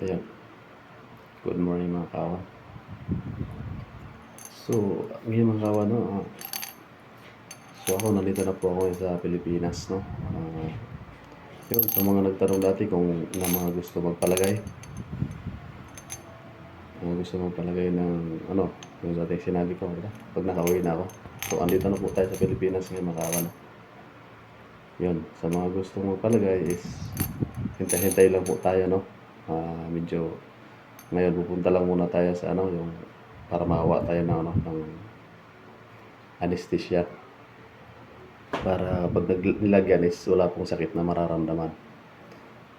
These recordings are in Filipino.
Ayan. Good morning mga kawan. So, ngayon mga kawan, no? ah, so ako, nandito na po ako sa Pilipinas, no? Ah, yun, sa mga nagtanong dati kung na mga gusto magpalagay. Mga gusto magpalagay ng, ano, yung dati sinabi ko, diba? Pag nakauwi na ako. So, andito na po tayo sa Pilipinas ngayon mga kawan. no? Yun, sa mga gusto magpalagay is hintay-hintay lang po tayo, no? Ah, medyo ngayon pupunta lang muna tayo sa ano, yung para makawa tayo ng ano, ng anesthesia. Para pag nilagyan is wala pong sakit na mararamdaman.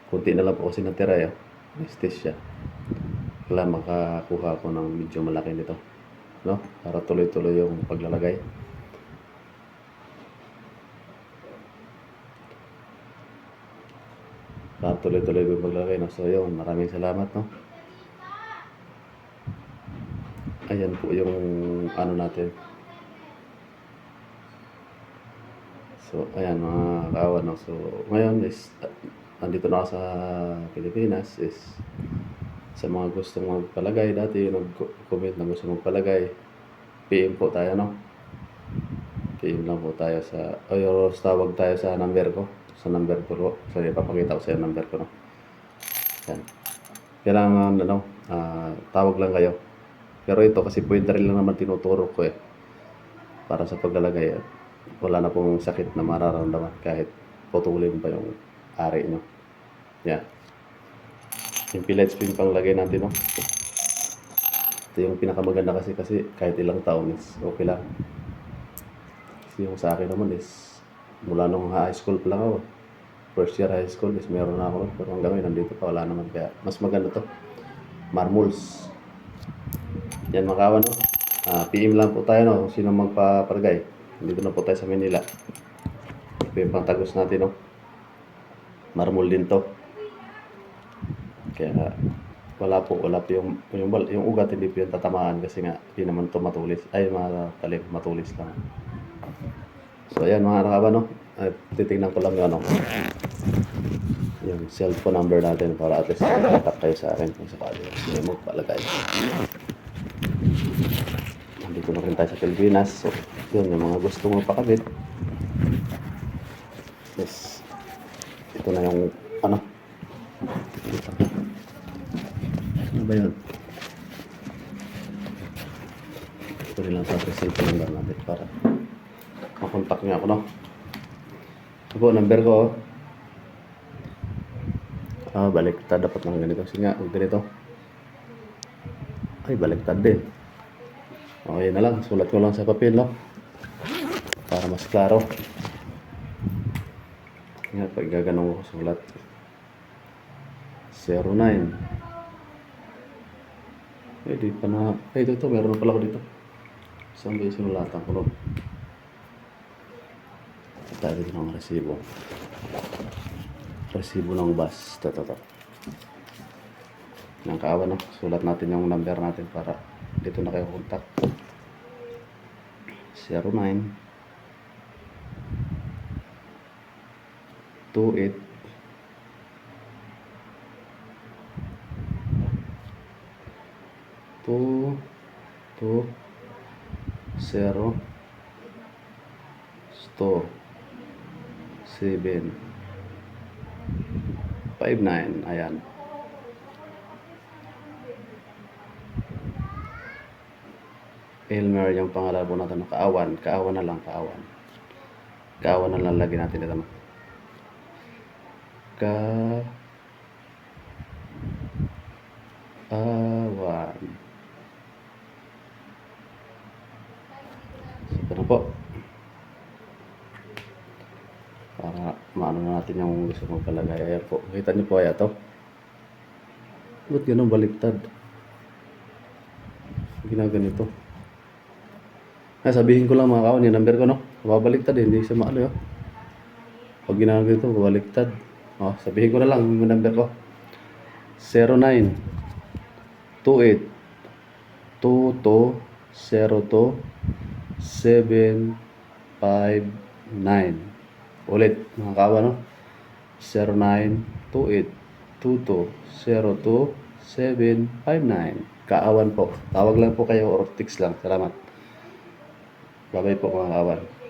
Kunti na lang po kasi natira eh, anesthesia. Kailangan makakuha ko ng medyo malaki nito. No? Para tuloy-tuloy yung paglalagay. Para tuloy-tuloy yung paglalagay. No? So yun, maraming salamat. No? Ayan po yung ano natin. So, ayan mga kawan. No? So, ngayon is, uh, nandito na ako sa Pilipinas is sa mga gustong magpalagay dati nag-comment na gusto magpalagay PM po tayo no PM lang po tayo sa o yung tawag tayo sa number ko sa number ko po so ipapakita ko sa yung number ko no yan. Kailangan ano ah, tawag lang kayo. Pero ito kasi pointer lang naman tinuturo ko eh. Para sa paglalagay at wala na pong sakit na mararamdaman kahit putulin pa yung ari nyo. Yan. Yung pillet spin pang lagay natin, no? Ito yung pinakamaganda kasi kasi kahit ilang taon is okay lang. Kasi yung sa akin naman is mula nung high school pa lang ako. First year high school is meron na ako pero hanggang ngayon nandito pa wala naman kaya mas maganda to. Marmuls. Yan mga kawan, no? Ah, PM lang po tayo, no? Sino magpapalagay. Dito na po tayo sa Manila. Ito yung pangtagos natin, no? Marmol din to. Kaya wala po, wala po yung, yung, yung ugat hindi po yung tatamaan kasi nga hindi naman to matulis. Ay, mga talim, matulis lang. So, ayan mga nakaba, no? At titignan ko lang yung ano, yung cellphone number natin para at least contact kayo sa akin kung sakali may magpalagay. Nandito na rin tayo sa Pilipinas. So, yun, yung mga gusto mo pakabit. Yes. Ito na yung, ano, ano ba yun? Ito rin lang sa cellphone number natin para makontak niya ako, no? Ito po, number ko, oh. Ah, baliktad dapat ng ganito. Kasi nga, ganito. Ay, baliktad din. Okay na lang, sulat ko lang sa papel, no? Para mas klaro. Nga, pag gaganong ko sulat. 09. Eh, di pa na... Eh, ito, ito, meron pala ako dito. Saan ba yung sinulatan ko nun? Tayo dito ng resibo. Resibo ng bus. Ito, ito, ito. Ng kaawa, no? Sulat natin yung number natin para dito na kayo contact. 09 28 two two zero store seven. Five nine. Ayan. Elmer yung pangalan po natin. Kaawan. Kaawan na lang kaawan. Kaawan na lang lagi natin ito. Ka awan Ito na po. Na natin yung gusto mong palagay. Ayan po. Kita niyo po kaya to? Ba't ganun baliktad? Ginaganito. Ay, sabihin ko lang mga kawan, yung number ko, no? Babaliktad eh, hindi siya maano yun. Pag ginaganito, babaliktad. Oh, sabihin ko na lang yung number ko. 09 28 22 02 759 Ulit, mga kawa, no? 09 28 22 02 Kaawan po. Tawag lang po kayo or text lang. Salamat. Bye-bye po mga kaawan.